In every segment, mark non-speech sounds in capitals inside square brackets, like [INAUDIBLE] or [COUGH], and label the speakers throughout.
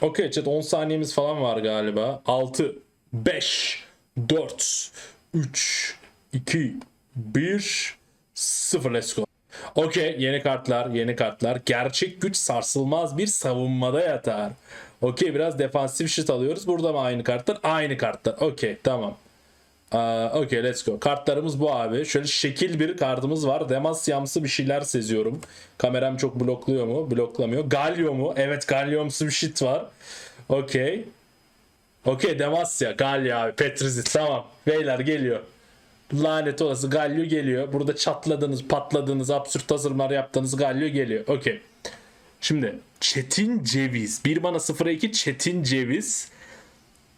Speaker 1: Okey chat 10 saniyemiz falan var galiba. 6, 5, 4, 3, 2, 1, 0 let's go. Okey yeni kartlar yeni kartlar. Gerçek güç sarsılmaz bir savunmada yatar. Okey biraz defansif shit alıyoruz. Burada mı aynı kartlar? Aynı kartlar. Okey tamam. Aa, Okey let's go. Kartlarımız bu abi. Şöyle şekil bir kartımız var. Demasyamsı bir şeyler seziyorum. Kameram çok blokluyor mu? Bloklamıyor. Galio mu? Evet Galyomsu bir shit var. Okey. Okey Demasya. Galio abi. Petrizit tamam. Beyler geliyor. Lanet olası Galio geliyor. Burada çatladığınız, patladığınız, absürt tasarımlar yaptığınız Galio geliyor. Okey. Şimdi Çetin Ceviz. 1 mana 0'a 2 Çetin Ceviz.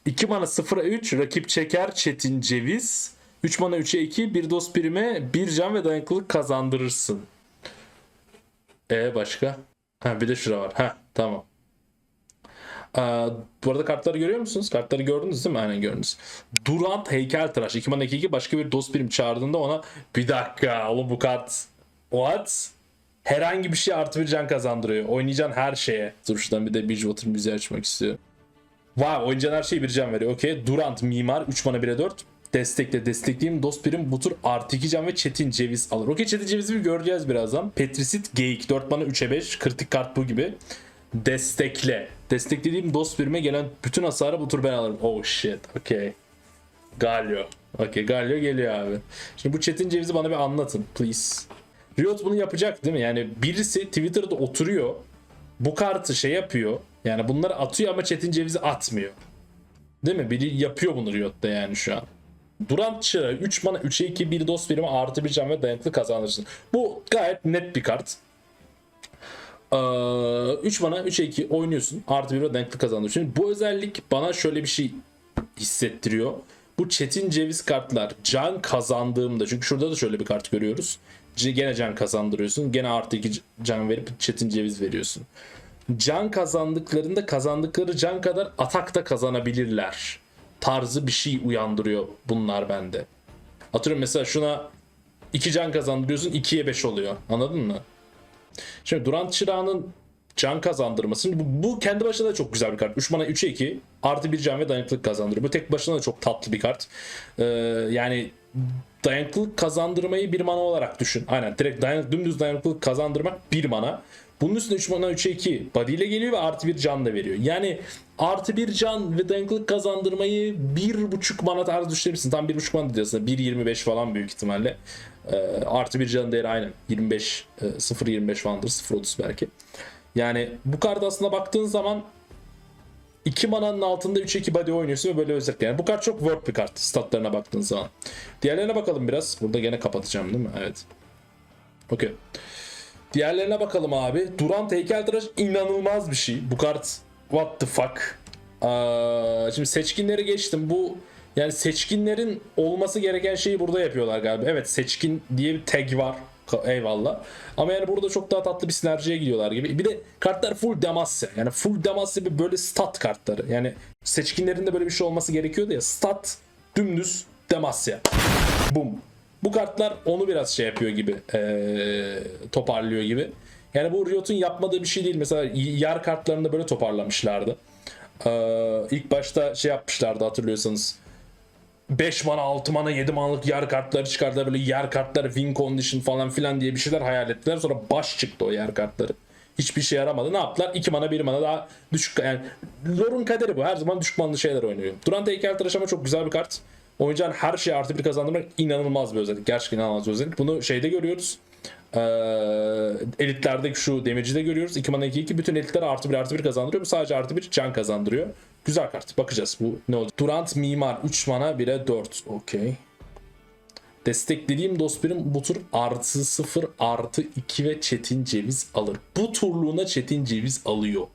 Speaker 1: 2 mana 0'a 3 rakip çeker Çetin Ceviz. 3 mana 3'e 2 bir dost birime 1 can ve dayanıklılık kazandırırsın. E başka? Ha bir de şura var. Ha tamam. Aa, bu arada kartları görüyor musunuz? Kartları gördünüz değil mi? Aynen gördünüz. Durant heykeltıraş. 2 mana 2 2 başka bir dost birim çağırdığında ona bir dakika oğlum bu kart what? Herhangi bir şey artı bir can kazandırıyor. Oynayacağın her şeye. Dur şuradan bir de Bridgewater müziği açmak istiyorum. Vay oynayacağın her şeye bir can veriyor. Okey. Durant mimar 3 mana 1'e 4. Destekle destekleyeyim dost birim bu tur artı 2 can ve Çetin Ceviz alır. Okey Çetin Ceviz'i bir göreceğiz birazdan. Petrisit Geyik 4 mana 3'e 5. Kritik kart bu gibi. Destekle. Desteklediğim dost birime gelen bütün hasarı bu tur ben alırım. Oh shit. Okey. Galio. Okey Galio geliyor abi. Şimdi bu Çetin Ceviz'i bana bir anlatın please. Riot bunu yapacak değil mi? Yani birisi Twitter'da oturuyor. Bu kartı şey yapıyor. Yani bunları atıyor ama Çetin Ceviz'i atmıyor. Değil mi? Biri yapıyor bunu Riot'ta yani şu an. Durant Çıra 3 mana 3'e 2 bir dost birimi artı bir can ve dayanıklı kazanırsın. Bu gayet net bir kart. Ee, 3 mana 3'e 2 oynuyorsun. Artı bir ve dayanıklı kazanıyorsun. Şimdi bu özellik bana şöyle bir şey hissettiriyor. Bu Çetin Ceviz kartlar can kazandığımda çünkü şurada da şöyle bir kart görüyoruz. Gene can kazandırıyorsun. Gene artı 2 can verip Çetin Ceviz veriyorsun. Can kazandıklarında kazandıkları can kadar atak da kazanabilirler. Tarzı bir şey uyandırıyor bunlar bende. Atıyorum mesela şuna 2 can kazandırıyorsun 2'ye 5 oluyor. Anladın mı? Şimdi Durant Çırağı'nın can kazandırması. Şimdi bu, bu kendi başına da çok güzel bir kart. 3 mana 3'e 2 artı bir can ve dayanıklılık kazandırıyor. Bu tek başına da çok tatlı bir kart. Ee, yani dayanıklılık kazandırmayı bir mana olarak düşün. Aynen direkt dayanık, dümdüz dayanıklılık kazandırmak bir mana. Bunun üstüne 3 mana 3'e 2 body ile geliyor ve artı bir can da veriyor. Yani artı bir can ve dayanıklılık kazandırmayı bir buçuk mana tarzı düşünebilirsin. Tam bir buçuk mana diyorsun. 1.25 falan büyük ihtimalle. Ee, artı bir can değeri aynen. 25 e, 0.25 falandır. 0.30 belki. Yani bu kart aslında baktığın zaman 2 mananın altında 3-2 body oynuyorsun ve böyle özellikle. Yani bu kart çok worth bir kart statlarına baktığın zaman. Diğerlerine bakalım biraz. Burada gene kapatacağım değil mi? Evet. Okey. Diğerlerine bakalım abi. Durant heykeltıraş inanılmaz bir şey. Bu kart what the fuck. Aa, şimdi seçkinleri geçtim. Bu yani seçkinlerin olması gereken şeyi burada yapıyorlar galiba. Evet seçkin diye bir tag var. Eyvallah. Ama yani burada çok daha tatlı bir sinerjiye gidiyorlar gibi. Bir de kartlar full Demacia. Yani full Demacia bir böyle stat kartları. Yani seçkinlerin de böyle bir şey olması gerekiyordu ya. Stat dümdüz Demacia. Bum. Bu kartlar onu biraz şey yapıyor gibi. eee, toparlıyor gibi. Yani bu Riot'un yapmadığı bir şey değil. Mesela yer kartlarını da böyle toparlamışlardı. Eee ilk başta şey yapmışlardı hatırlıyorsanız. 5 mana 6 mana 7 manalık yer kartları çıkardılar. Böyle yer kartları win condition falan filan diye bir şeyler hayal ettiler. Sonra baş çıktı o yer kartları. Hiçbir şey yaramadı. Ne yaptılar? 2 mana 1 mana daha düşük. Yani Lore'un kaderi bu. Her zaman düşük manalı şeyler oynuyor. Durant heykeltıraş ama çok güzel bir kart. Oynayacağın her şeye artı bir kazandırmak inanılmaz bir özellik. Gerçekten inanılmaz bir özellik. Bunu şeyde görüyoruz. Ee, elitlerde şu damage'i de görüyoruz. 2 mana 2 2 bütün elitlere artı bir artı bir kazandırıyor. Bu sadece artı bir can kazandırıyor. Güzel kart. Bakacağız bu ne olacak. Durant Mimar 3 mana 1'e 4. Okey. Desteklediğim dost birim bu tur artı 0 artı 2 ve Çetin Ceviz alır. Bu turluğuna Çetin Ceviz alıyor.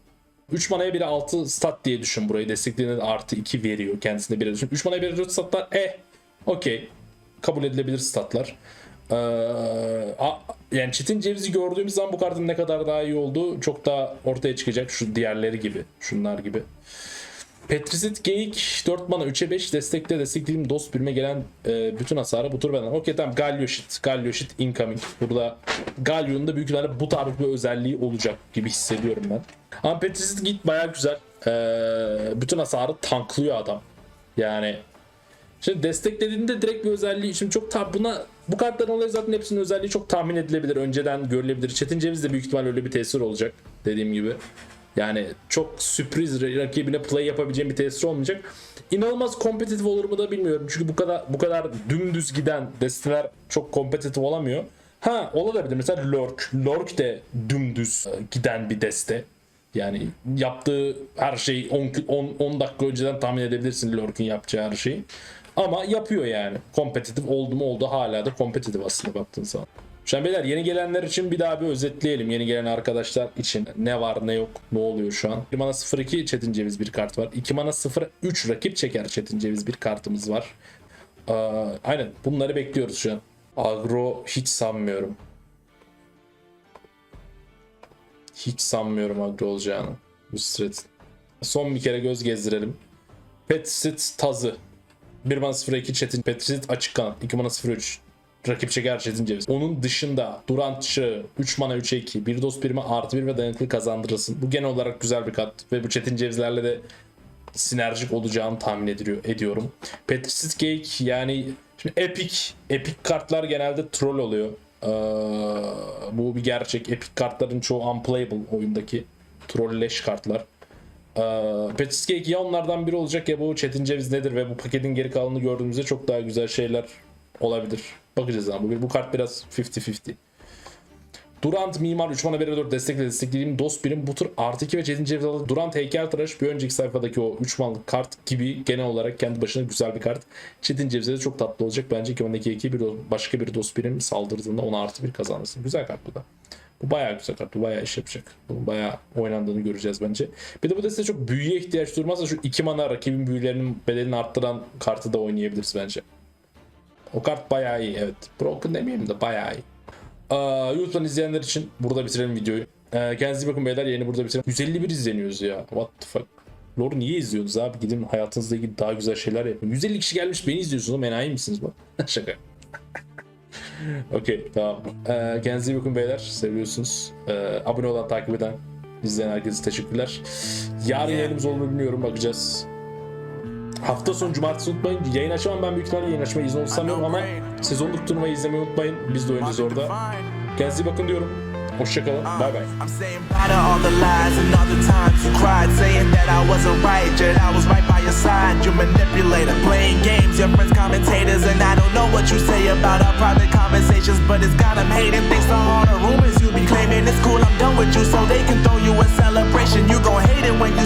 Speaker 1: 3 manaya biri 6 stat diye düşün burayı. Desteklediğinde de artı 2 veriyor. Kendisine 1'e düşün. 3 manaya biri 4 statlar eh okey. Kabul edilebilir statlar. Ee, a- yani Çetin Ceviz'i gördüğümüz zaman bu kartın ne kadar daha iyi olduğu çok daha ortaya çıkacak. Şu diğerleri gibi. Şunlar gibi. Petrisit Geyik 4 mana 3'e 5 destekte desteklediğim dost birime gelen e, bütün hasarı bu tur benden. Okey tamam Galio shit. Galio shit incoming. Burada Galio'nun da büyük ihtimalle bu tarz bir özelliği olacak gibi hissediyorum ben. Ama Petrisit Geyik baya güzel. Ee, bütün hasarı tanklıyor adam. Yani Şimdi desteklediğinde direkt bir özelliği şimdi çok ta buna bu kartların olayı zaten hepsinin özelliği çok tahmin edilebilir. Önceden görülebilir. Çetin Ceviz de büyük ihtimal öyle bir tesir olacak dediğim gibi. Yani çok sürpriz rakibine play yapabileceğim bir tesir olmayacak. İnanılmaz kompetitif olur mu da bilmiyorum. Çünkü bu kadar bu kadar dümdüz giden desteler çok kompetitif olamıyor. Ha olabilir. Mesela Lurk. Lurk de dümdüz e, giden bir deste. Yani yaptığı her şeyi 10, 10, 10 dakika önceden tahmin edebilirsin Lurk'ün yapacağı her şeyi. Ama yapıyor yani. Kompetitif oldu mu oldu hala da kompetitif aslında baktığın zaman. An beyler yeni gelenler için bir daha bir özetleyelim. Yeni gelen arkadaşlar için ne var ne yok ne oluyor şu an. 1 mana 02 Çetin Ceviz bir kart var. 2 mana 03 rakip çeker Çetin Ceviz bir kartımız var. Ee, aynen bunları bekliyoruz şu an. Agro hiç sanmıyorum. Hiç sanmıyorum agro olacağını. Bu strat. Son bir kere göz gezdirelim. Petsit Tazı. 1 mana 02 Çetin Petrit açık kanat. 2 mana 03 rakip çeker Çetin Ceviz. Onun dışında Durant Çığ 3 mana 3'e 2 bir dost birime artı 1 ve dayanıklı kazandırırsın. Bu genel olarak güzel bir kat ve bu Çetin Cevizlerle de sinerjik olacağını tahmin ediyor, ediyorum. Petrit Cake yani şimdi epic epic kartlar genelde troll oluyor. Ee, bu bir gerçek. Epic kartların çoğu unplayable oyundaki trolleş kartlar. Ee, Petit Cake ya onlardan biri olacak ya bu Çetin Ceviz nedir ve bu paketin geri kalanını gördüğümüzde çok daha güzel şeyler olabilir. Bakacağız ama bu, kart biraz 50-50. Durant Mimar 3 mana 1 4 destekle desteklediğim dost birim bu tür artı 2 ve Çetin Ceviz alı Durant heykeltıraş bir önceki sayfadaki o 3 manalık kart gibi genel olarak kendi başına güzel bir kart. Çetin Ceviz'e çok tatlı olacak. Bence ki 12 2 bir başka bir dost birim saldırdığında ona artı 1 kazanırsın. Güzel kart bu da. Bu bayağı güzel kart. Bu bayağı iş yapacak. Bu bayağı oynandığını göreceğiz bence. Bir de bu deste çok büyüye ihtiyaç durmazsa şu 2 mana rakibin büyülerinin bedelini arttıran kartı da oynayabiliriz bence. O kart bayağı iyi evet. Broken demeyeyim de bayağı iyi. Aa, YouTube'dan izleyenler için burada bitirelim videoyu. Ee, kendinize bakın beyler yeni burada bitirelim. 151 izleniyoruz ya. What the fuck. Lore niye izliyorsunuz abi? Gidin hayatınızla ilgili daha güzel şeyler yapın. 150 kişi gelmiş beni izliyorsunuz ama enayi misiniz bak? [LAUGHS] Şaka. Okey tamam. Ee, kendinize iyi bakın beyler. Seviyorsunuz. Ee, abone olan, takip eden, izleyen herkese teşekkürler. Yarın yayınımız olur bilmiyorum. Bakacağız. Hafta sonu cumartesi unutmayın. Yayın açamam ben büyük ihtimalle yayın açmayı izin sanmıyorum ama sezonluk turnuvayı izlemeyi unutmayın. Biz de oynayacağız orada. Kendinize iyi bakın diyorum. Hoşçakalın. Bay bay.
Speaker 2: I'm saying bye to all the lies and all the times you cried, saying that I wasn't right, yet I was right by your side. You manipulator, playing games, your friends commentators, and I don't know what you say about our private conversations, but it's got 'em hating. Thanks to all the rumors you be claiming, it's cool. I'm done with you, so they can throw you a celebration. You gon' hate it when you